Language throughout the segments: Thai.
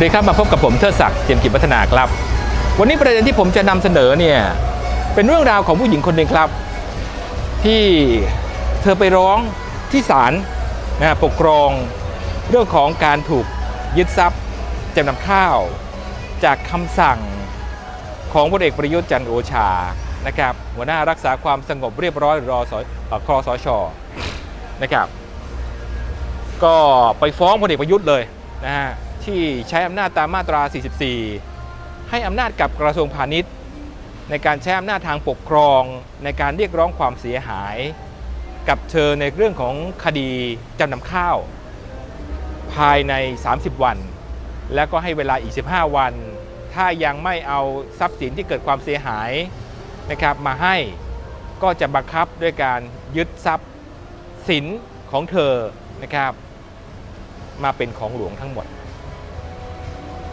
สวัสดีครับมาพบกับผมเทิดศักดิ์เจียมกิจพัฒนาครับ วันนี้ประเด็นที่ผมจะนำเสนอเนี่ยเป็นเรื่องราวของผู้หญิงคนหนึ่งครับ ที่เธอไปร้องที่ศาลนะปกครองเรื่องของการถูกยึดทรัพย์จำนำข้าว จากคำสั่งของพลเอกประยุทธ์จันทร์โอชานะครับหัวหน้ารักษาความสงบเรียบร้อยรอสอคอสชนะครับ ก็ไปฟ้องพลเอกประยุทธ์เลยนะฮะ ที่ใช้อำนาจตามมาตรา 44 ให้อำนาจกับกระทรวงพาณิชย์ ในการใช้อำนาจทางปกครองในการเรียกร้องความเสียหาย กับเธอในเรื่องของคดีจำนำข้าว ภายใน 30 วัน แล้วก็ให้เวลาอีก 15 วัน ถ้ายังไม่เอาทรัพย์สินที่เกิดความเสียหายนะครับมาให้ก็จะบังคับด้วยการยึดทรัพย์สินของเธอนะครับ มาเป็นของหลวงทั้งหมด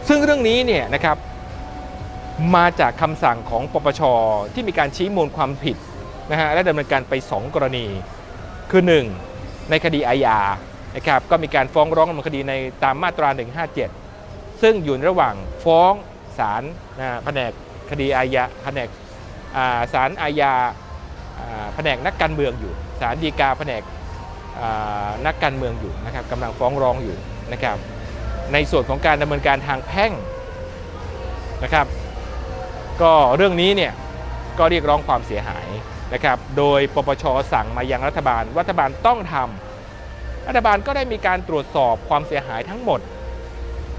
ซึ่งเรื่องนี้เนี่ยนะครับมาจากคำสั่งของปปชที่มีการชี้มูลความผิดนะฮะและดำเนินการไป 2 กรณี คือ 1 ในคดีอาญานะครับก็มีการฟ้องร้องดำเนินคดีในตามมาตรา 157 ซึ่งอยู่ในระหว่างฟ้องศาลนะแผนกคดีอาญาแผนกศาลอาญาแผนกนักการเมืองอยู่ศาลฎีกาแผนกนักการเมืองอยู่นะครับกำลังฟ้องร้องอยู่นะครับ ในส่วนของการดำเนินการทางแพ่งนะครับ ก็เรื่องนี้เนี่ยก็เรียกร้องความเสียหายนะครับ โดยปปชสั่งมายังรัฐบาล รัฐบาลต้องทำรัฐบาลก็ได้มีการตรวจสอบความเสียหายทั้งหมด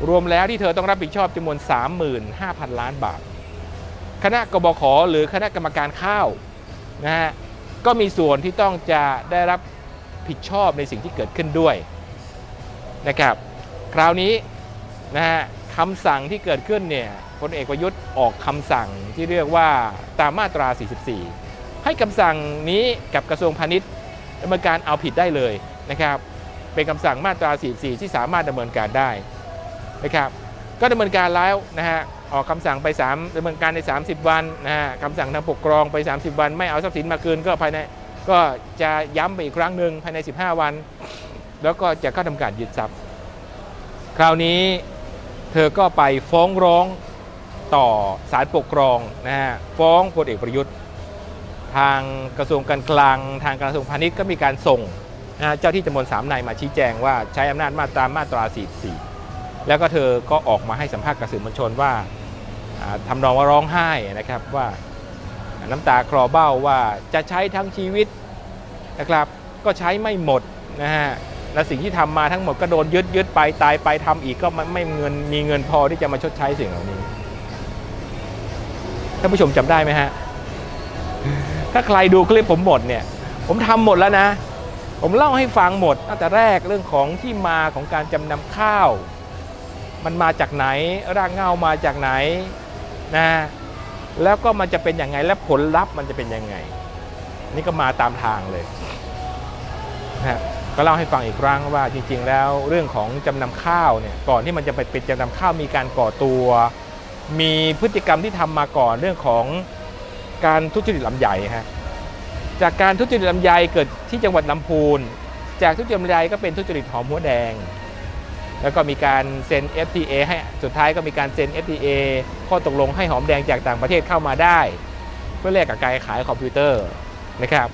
รวมแล้วที่เธอต้องรับผิดชอบจำนวน 35,000 ล้านบาท คณะกบขหรือคณะกรรมการข้าวนะฮะก็มีส่วนที่ต้องจะได้รับผิดชอบในสิ่งที่เกิดขึ้นด้วยนะครับ คราวนี้นะฮะคำสั่งที่เกิดขึ้นเนี่ยพลเอกประยุทธ์ออกคำสั่งที่เรียกว่าตามมาตรา 44 ให้คำสั่งนี้กับกระทรวงพาณิชย์ดำเนินการเอาผิดได้เลยนะครับ เป็นคำสั่งมาตรา 44 ที่สามารถดำเนินการได้นะครับก็ดำเนินการแล้วนะฮะออกคำสั่งไป 3ดำเนินการใน 30 วันนะฮะคำสั่งทางปกครองไป 30 วัน ไม่เอาทรัพย์สินมาคืนก็ภายในก็จะย้ำไปอีกครั้งหนึ่งภายใน 15 วัน แล้วก็จะเข้าทำการยึดทรัพย์ คราวนี้เธอก็ไปฟ้องร้องต่อศาลปกครองนะฮะฟ้องพลเอกประยุทธ์ ทางกระทรวงการคลัง ทางกระทรวงพาณิชย์ก็มีการส่งนะเจ้าที่จำนวนสามนายมาชี้แจงว่าใช้อำนาจมาตรามาตรา 44 แล้วก็เธอก็ออกมาให้สัมภาษณ์กับสื่อมวลชนว่าทำนองว่าร้องไห้นะครับว่าน้ำตาคลอเบ้าว่าจะใช้ทั้งชีวิตนะครับ ก็ใช้ไม่หมดนะฮะ และสิ่งที่ทำมาทั้งหมดก็โดนยึดยึดไปตายไปทำอีกก็ไม่ไม่เงินมีเงินพอที่จะมาชดใช้สิ่งเหล่านี้ท่านผู้ชมจำได้ไหมฮะ ถ้าใครดูคลิปผมหมดเนี่ย ผมทำหมดแล้วนะ ผมเล่าให้ฟังหมดตั้งแต่แรกเรื่องของที่มาของการจำนำข้าว มันมาจากไหนรากเงามาจากไหนนะแล้วก็มันจะเป็นยังไงและผลลัพธ์มันจะเป็นยังไง นี่ก็มาตามทางเลยนะฮะ ก็เล่าให้ฟังอีกครั้งว่าจริง ๆ แล้วเรื่องของจำนำข้าวเนี่ยก่อนที่มันจะไปเป็นจำนำข้าวมีการก่อตัว มีพฤติกรรมที่ทำมาก่อนเรื่องของการทุจริตลำใหญ่ฮะจากการทุจริตลำไยเกิดที่จังหวัดลำพูน จากทุจริตลำไยก็เป็นทุจริตหอมหัวแดง แล้วก็มีการเซ็น FTA ให้สุดท้ายก็มีการเซ็น FTA ข้อตกลงให้หอมแดงจากต่างประเทศเข้ามาได้ เพื่อแลกกับการขายคอมพิวเตอร์นะครับ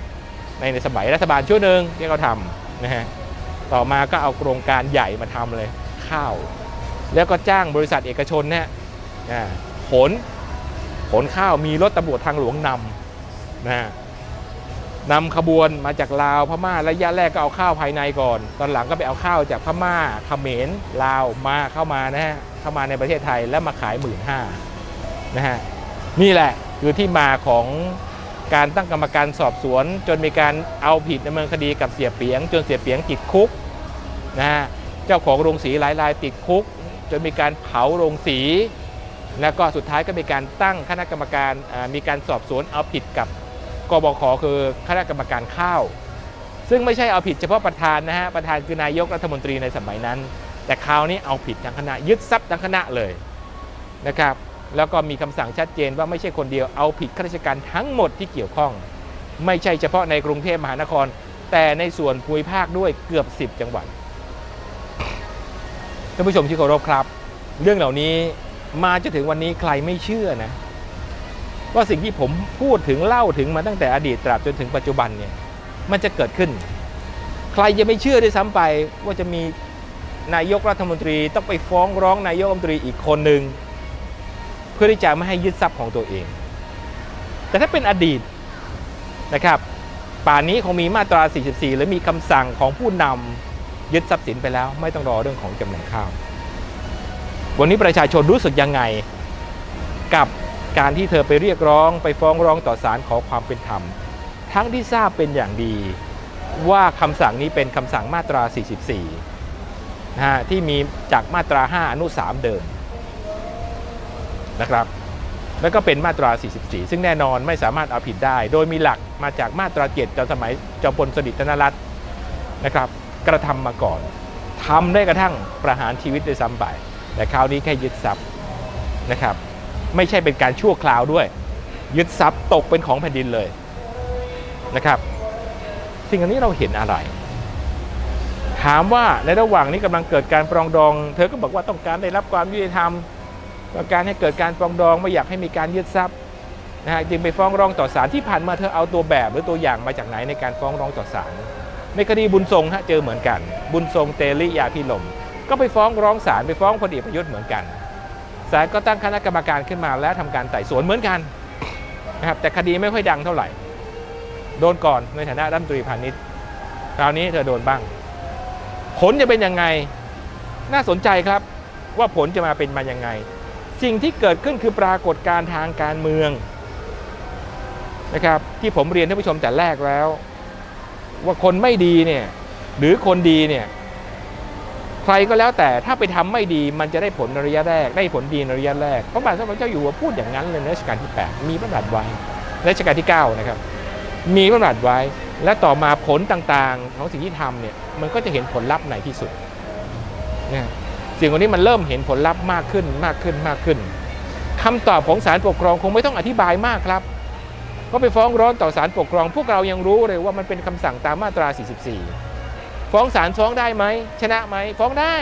ในในสมัยรัฐบาลช่วงหนึ่งที่เขาทำ นะฮะต่อมาก็เอาโครงการใหญ่มาทำเลยข้าว แล้วก็จ้างบริษัทเอกชนเนี่ยขนขนข้าวมีรถตำรวจทางหลวงนำนะฮะนำขบวนมาจากลาวพม่าระยะแรกก็เอาข้าวภายในก่อน ตอนหลังก็ไปเอาข้าวจากพม่าเขมรลาวมาเข้ามานะฮะเข้ามาในประเทศไทยแล้วมาขายหมื่นห้านะฮะนี่แหละคือที่มาของ การตั้งกรรมการสอบสวน จนมีการเอาผิดดำเนินคดีกับเสียเปียง จนเสียเปียงติดคุกนะฮะเจ้าของโรงสีหลายรายติดคุก จนมีการเผาโรงสีแล้วก็สุดท้ายก็มีการตั้งคณะกรรมการมีการสอบสวนเอาผิดกับกบขคือคณะกรรมการข้าว ซึ่งไม่ใช่เอาผิดเฉพาะประธานนะฮะประธานคือนายกรัฐมนตรีในสมัยนั้น แต่คราวนี้เอาผิดทั้งคณะยึดทรัพย์ทั้งคณะเลยนะครับ แล้วก็มีคำสั่งชัดเจนว่าไม่ใช่คนเดียวเอาผิดข้าราชการทั้งหมดที่เกี่ยวข้อง ไม่ใช่เฉพาะในกรุงเทพมหานคร แต่ในส่วนภูมิภาคด้วยเกือบ 10 จังหวัดท่านผู้ชมที่เคารพครับ เรื่องเหล่านี้มาจนถึงวันนี้ใครไม่เชื่อนะ ว่าสิ่งที่ผมพูดถึงเล่าถึงมาตั้งแต่อดีตตราบจนถึงปัจจุบันเนี่ยมันจะเกิดขึ้น ใครจะไม่เชื่อด้วยซ้ำไปว่าจะมีนายกรัฐมนตรีต้องไปฟ้องร้องนายกรัฐมนตรีอีกคนหนึ่ง เพื่อที่จะไม่ให้ยึดทรัพย์ของตัวเอง แต่ถ้าเป็นอดีตนะครับ ป่านนี้คงมีมาตรา 44 หรือมีคำสั่งของผู้นำยึดทรัพย์สินไปแล้ว ไม่ต้องรอเรื่องของจำนำข้าว วันนี้ประชาชนรู้สึกยังไง กับการที่เธอไปเรียกร้อง ไปฟ้องร้องต่อศาลขอความเป็นธรรม ทั้งที่ทราบเป็นอย่างดีว่าคำสั่งนี้เป็นคำสั่งมาตรา 44นะฮะที่มีจากมาตรา 5 อนุ 3 เดิม นะครับแล้วก็เป็นมาตรา 44 ซึ่งแน่นอนไม่สามารถเอาผิดได้ โดยมีหลักมาจากมาตรา7จนสมัยจอมพลสฤษดิ์ธนรัตน์นะครับ กระทำมาก่อนทำได้กระทั่งประหารชีวิตด้วยซ้ำไปแต่คราวนี้แค่ยึดทรัพย์นะครับ ไม่ใช่เป็นการชั่วคราวด้วย ยึดทรัพย์ตกเป็นของแผ่นดินเลยนะครับ สิ่งอันนี้เราเห็นอะไร ถามว่าในระหว่างนี้กำลังเกิดการปรองดอง เธอก็บอกว่าต้องการได้รับความยุติธรรม ต้องการให้เกิดการปรองดองไม่อยากให้มีการยึดทรัพย์นะฮะจึงไปฟ้องร้องต่อศาลที่ผ่านมาเธอเอาตัวแบบหรือตัวอย่างมาจากไหนในการฟ้องร้องต่อศาลในคดีบุญทรงฮะเจอเหมือนกัน บุญทรงเตลิยาพิลม ก็ไปฟ้องร้องศาลไปฟ้องพลเอกประยุทธ์เหมือนกันศาลก็ตั้งคณะกรรมการขึ้นมาแล้วทำการไต่สวนเหมือนกันนะครับแต่คดีไม่ค่อยดังเท่าไหร่ โดนก่อนในฐานะรัฐมนตรีพาณิชย์คราวนี้เธอโดนบ้าง ผลจะเป็นยังไง น่าสนใจครับว่าผลจะมาเป็นมายังไง สิ่งที่เกิดขึ้นคือปรากฏการณ์ทางการเมืองนะครับที่ผมเรียนท่านผู้ชมแต่แรกแล้ว ว่าคนไม่ดีเนี่ยหรือคนดีเนี่ยใครก็แล้วแต่ถ้าไปทำไม่ดีมันจะได้ผลในระยะแรก ได้ผลดีในระยะแรกพระบาทสมเด็จเจ้าอยู่หัวพูดอย่างนั้นเลยในรัชกาลที่ 8 มีพระบาทไว้รัชกาลที่ 9 นะครับ มีพระบาทไว้ และต่อมาผลต่างๆ ของสิ่งที่ทำเนี่ยมันก็จะเห็นผลลัพธ์ในที่สุดนะ สิ่งเหล่านี้มันเริ่มเห็นผลลัพธ์มากขึ้นมากขึ้นมากขึ้นคำตอบของศาลปกครองคงไม่ต้องอธิบายมากครับก็ไปฟ้องร้องต่อศาลปกครอง พวกเรายังรู้เลยว่ามันเป็นคำสั่งตามมาตรา 44 ฟ้องศาลฟ้องได้ไหมชนะไหมฟ้องได้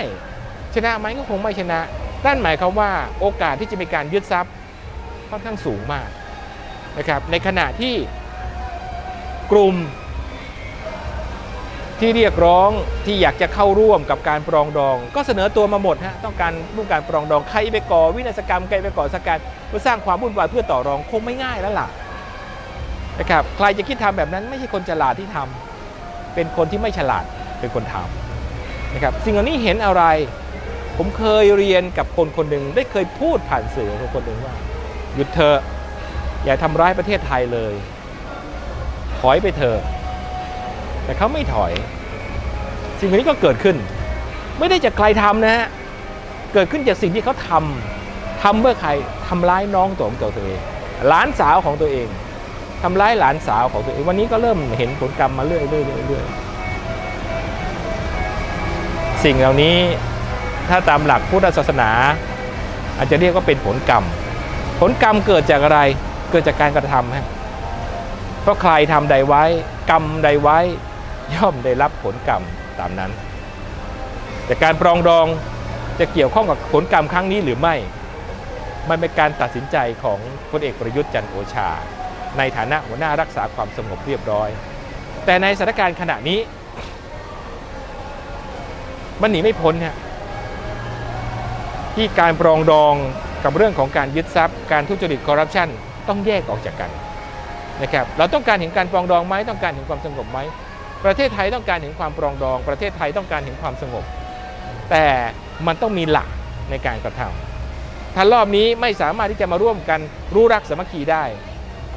ชนะไหมก็คงไม่ชนะนั่นหมายความว่าโอกาสที่จะมีการยึดทรัพย์ค่อนข้างสูงมากนะครับในขณะที่กลุ่ม ที่เรียกร้องที่อยากจะเข้าร่วมกับการปรองดอง ก็เสนอตัวมาหมดฮะต้องการร่วมการปรองดองใครไปก่อวินาศกรรมใครไปก่อสการเพื่อสร้างความวุ่นวายเพื่อต่อรองคงไม่ง่ายแล้วล่ะนะครับใครจะคิดทำแบบนั้นไม่ใช่คนฉลาดที่ทำเป็นคนที่ไม่ฉลาดเป็นคนทำนะครับสิ่งเหล่านี้เห็นอะไร ผมเคยเรียนกับคนคนหนึ่งได้เคยพูดผ่านสื่อกับคนคนหนึ่งว่า หยุดเถอะอย่าทำร้ายประเทศไทยเลย ถอยไปเถอะ แต่เขาไม่ถอย สิ่งเหล่านี้ก็เกิดขึ้น ไม่ได้จากใครทำนะฮะเกิดขึ้นจากสิ่งที่เขาทำทำเมื่อใครทำร้ายน้องตัวของตัวเองหลานสาวของตัวเองทำร้ายหลานสาวของตัวเองวันนี้ก็เริ่มเห็นผลกรรมมาเรื่อยเรื่อยเรื่อยๆสิ่งเหล่านี้ถ้าตามหลักพุทธศาสนา อาจจะเรียกว่าเป็นผลกรรม ผลกรรมเกิดจากอะไรเกิดจากการกระทำฮะเพราะใครทำใดไว้ กรรมใดไว้ ย่อมได้รับผลกรรมตามนั้น แต่การปรองดองจะเกี่ยวข้องกับผลกรรมครั้งนี้หรือไม่ มันเป็นการตัดสินใจของพลเอกประยุทธ์จันโอชา ในฐานะหัวหน้ารักษาความสงบเรียบร้อย แต่ในสถานการณ์ขณะนี้ มันหนีไม่พ้นเนี่ยที่การปรองดองกับเรื่องของการยึดทรัพย์ การทุจริตคอร์รัปชันต้องแยกออกจากกันนะครับ เราต้องการเห็นการปรองดองไหมต้องการเห็นความสงบไหม ประเทศไทยต้องการเห็นความปรองดอง ประเทศไทยต้องการเห็นความสงบ แต่มันต้องมีหลักในการกระทำถ้ารอบนี้ไม่สามารถที่จะมาร่วมกันรู้รักสามัคคีได้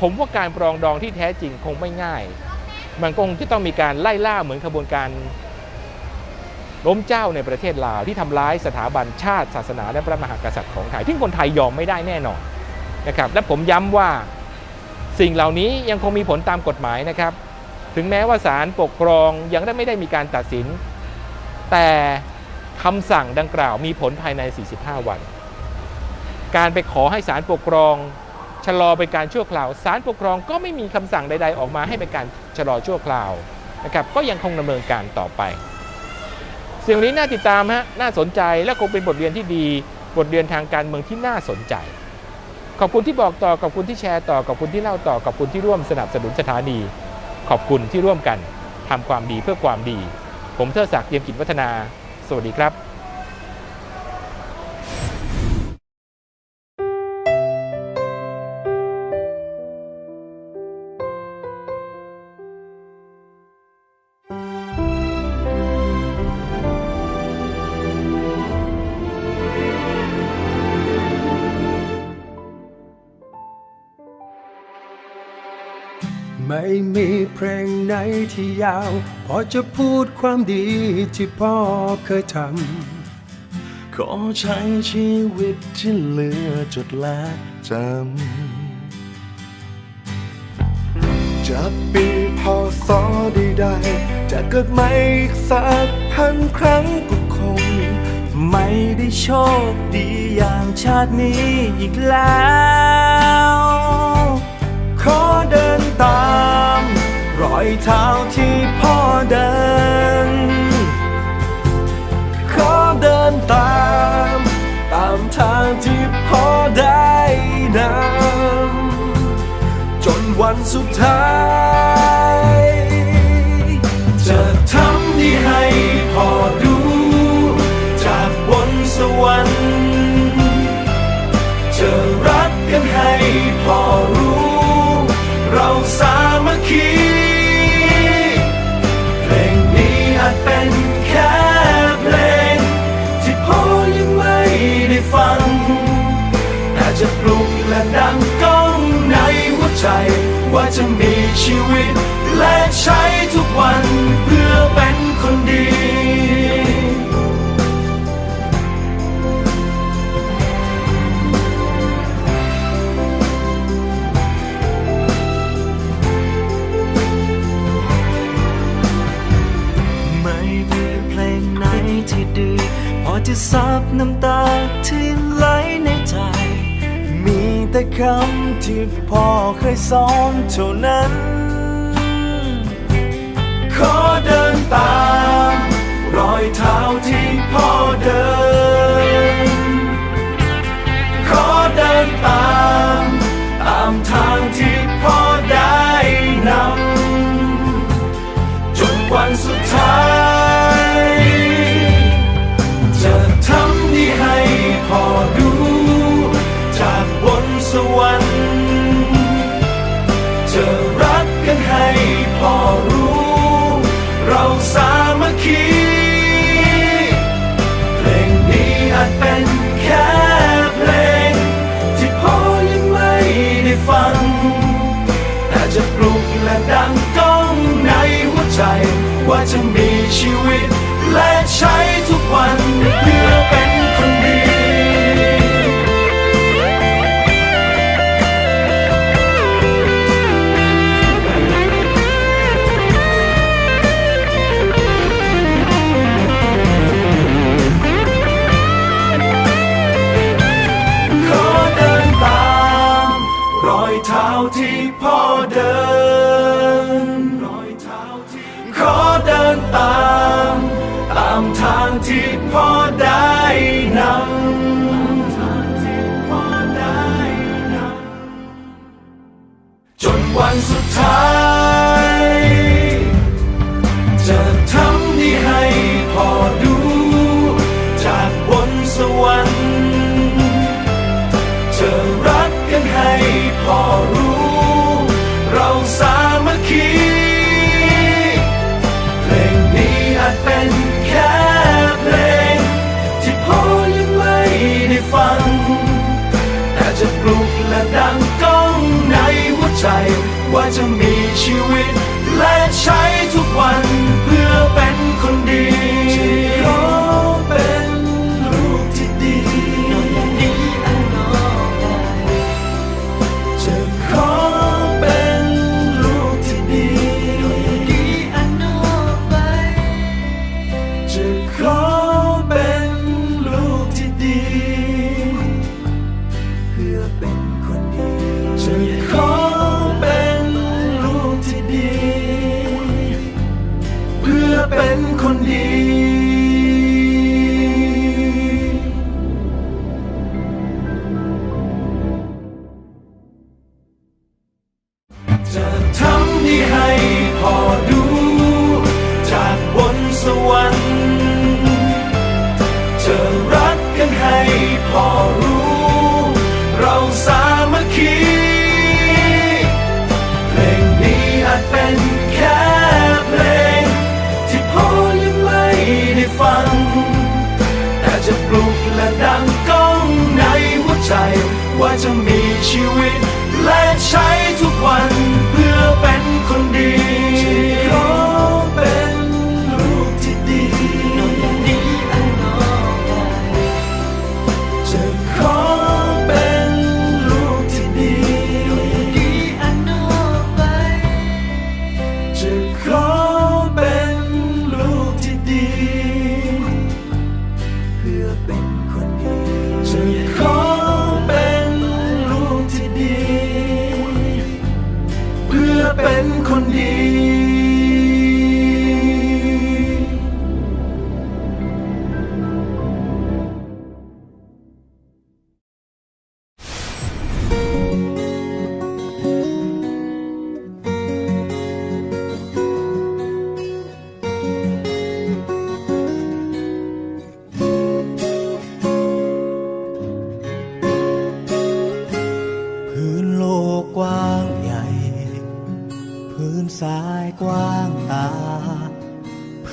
ผมว่าการปรองดองที่แท้จริงคงไม่ง่าย มันคงจะต้องมีการไล่ล่าเหมือนขบวนการล้มเจ้าในประเทศลาวที่ทำร้ายสถาบันชาติศาสนาและพระมหากษัตริย์ของไทยที่คนไทยยอมไม่ได้แน่นอนนะครับและผมย้ำว่าสิ่งเหล่านี้ยังคงมีผลตามกฎหมายนะครับ ถึงแม้ว่าศาลปกครองยังได้ไม่ได้มีการตัดสิน แต่คำสั่งดังกล่าวมีผลภายใน 45 วัน การไปขอให้ศาลปกครองชะลอเป็นการชั่วคราวศาลปกครองก็ไม่มีคำสั่งใด ๆ ออกมาให้เป็นการชะลอชั่วคราวนะครับก็ยังคงดำเนินการต่อไปสิ่งนี้น่าติดตามฮะน่าสนใจและคงเป็นบทเรียนที่ดี บทเรียนทางการเมืองที่น่าสนใจ ขอบคุณที่บอกต่อขอบคุณที่แชร์ต่อขอบคุณที่เล่าต่อขอบคุณที่ร่วมสนับสนุนสถานี ขอบคุณที่ร่วมกันทำความดีเพื่อความดี ผมเทิดศักดิ์เยี่ยมกิจวัฒนา สวัสดีครับ ไม่มีเพลงไหนที่ยาว พอจะพูดความดีที่พ่อเคยทำ ขอใช้ชีวิตที่เหลือจดและจำ จะปีพอสอใดๆจะเกิดใหม่อีกสักพันครั้งก็คง ไม่ได้โชคดีอย่างชาตินี้อีกแล้ว ขอเดินตาม รอยเท้าที่พ่อเดิน ขอเดินตาม ตามทางที่พ่อได้นำจนวันสุดท้าย ใจ ว่าจะมีชีวิต และใช้ทุกวันเพื่อเป็นคนดี ไม่มีเพลงไหนที่ดี พอจะซับน้ำตาที่ไหลในใจ แต่คำที่พ่อเคยสอนเท่านั้น ขอเดินตาม รอยเท้าที่พ่อเดิน ขอเดินตาม วิตและใช้ วใจว่าจะมีชีวิตและใช้ทุกวัน จะมีชีวิต และใช้ทุกวันเพื่อเป็นคนดีขอเป็นลูกที่ดีจะขอเป็นลูกที่ดีจะขอเป็นลูกที่ดี เพื่อเป็น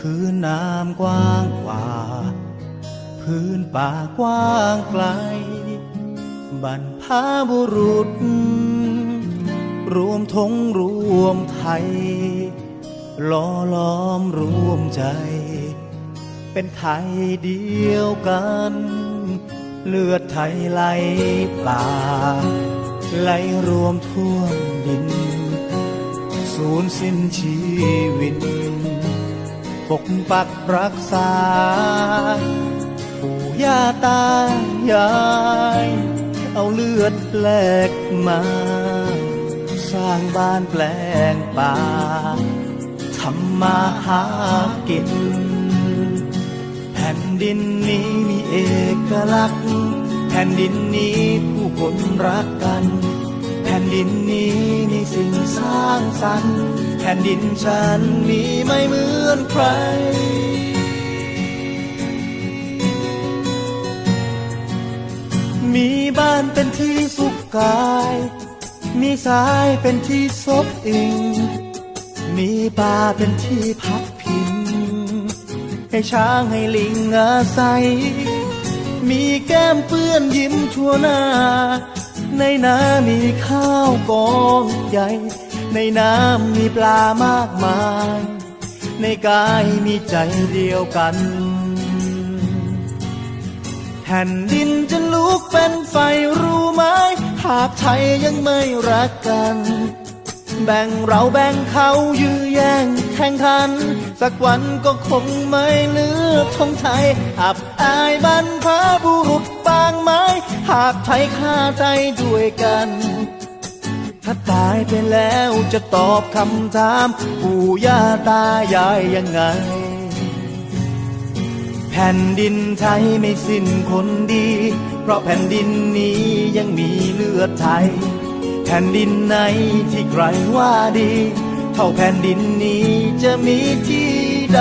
พื้นน้ำกว้างกว่า พื้นป่ากว้างไกล บรรพบุรุษ รวมทงรวมไทยล้อล้อมรวมใจ เป็นไทยเดียวกัน เลือดไทยไหลป่า ไหลรวมท่วมดิน สูญสิ้นชีวิต ปกปักรักษา ปู่ย่าตายาย เอาเลือดแลกมา สร้างบ้านแปลงป่าทำมาหากิน แผ่นดินนี้มีเอกลักษณ์ แผ่นดินนี้ผู้คนรักกัน ผ่นดินนี้มีสิ่งสร้างสรรค์แผ่นดินฉันมีไม่เหมือนใคร มีบ้านเป็นที่สุขกาย มีสายเป็นที่ซบอิง มีป่าเป็นที่พักพิง ให้ช้างให้ลิงอาศัย มีแก้มเปื้อนยิ้มทั่วหน้า ในน้ำมีข้าวกองใหญ่ ในน้ำมีปลามากมาย ในกายมีใจเดียวกัน แผ่นดินจะลุกเป็นไฟรู้ไหม หากไทยยังไม่รักกัน แบ่งเราแบ่งเขายื้อแย่งแข่งขัน สักวันก็คงไม่เลือทงไทย อับอายบรรพบุรุษบางไม้ หากไทยฆ่าใจด้วยกัน ถ้าตายไปแล้วจะตอบคำถามปู่ย่าตายายยังไง แผ่นดินไทยไม่สิ้นคนดี เพราะแผ่นดินนี้ยังมีเลือดไทย แผ่นดินไหนที่ใครว่าดี เท่าแผ่นดินนี้จะมีที่ใด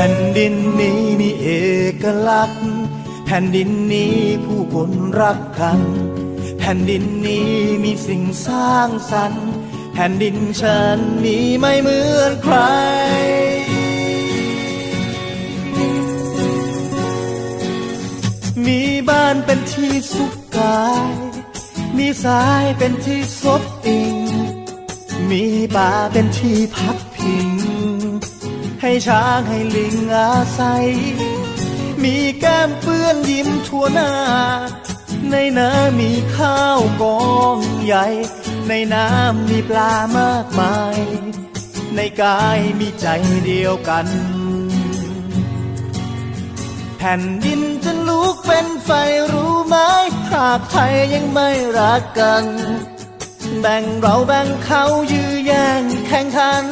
ผ่นดินนี้มีเอกลักษณ์ แผ่นดินนี้ผู้คนรักกัน แผ่นดินนี้มีสิ่งสร้างสรรค์ แผ่นดินฉันมีไม่เหมือนใคร มีบ้านเป็นที่สุขกาย มีสายเป็นที่ซบอิง มีป่าเป็นที่พักพิง ให้ช้างให้ลิงอาศัย มีแก้มเปื้อนยิ้มทั่วหน้า ในน้ำมีข้าวกองใหญ่ ในน้ำมีปลามากมาย ในกายมีใจเดียวกันแแผ่นดินจะลุกเป็นไฟรู้ไหมหากไทยยังไม่รักกัน แบ่งเราแบ่งเขายื้อแย่งแข่งขัน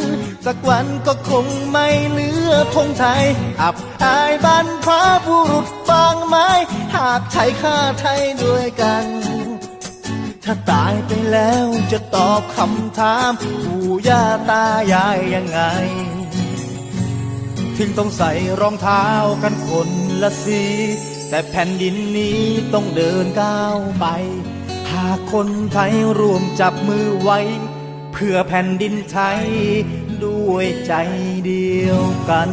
สักวันก็คงไม่เหลือธงไทย อับอายบ้านพระบุรุษบางไม้ หากไทยฆ่าไทยด้วยกัน ถ้าตายไปแล้วจะตอบคำถามปู่ย่าตายายยังไง ถึงต้องใส่รองเท้ากันคนละสี แต่แผ่นดินนี้ต้องเดินก้าวไป หากคนไทยรวมจับมือไว้ เพื่อแผ่นดินไทย ด้วยใจเดียวกัน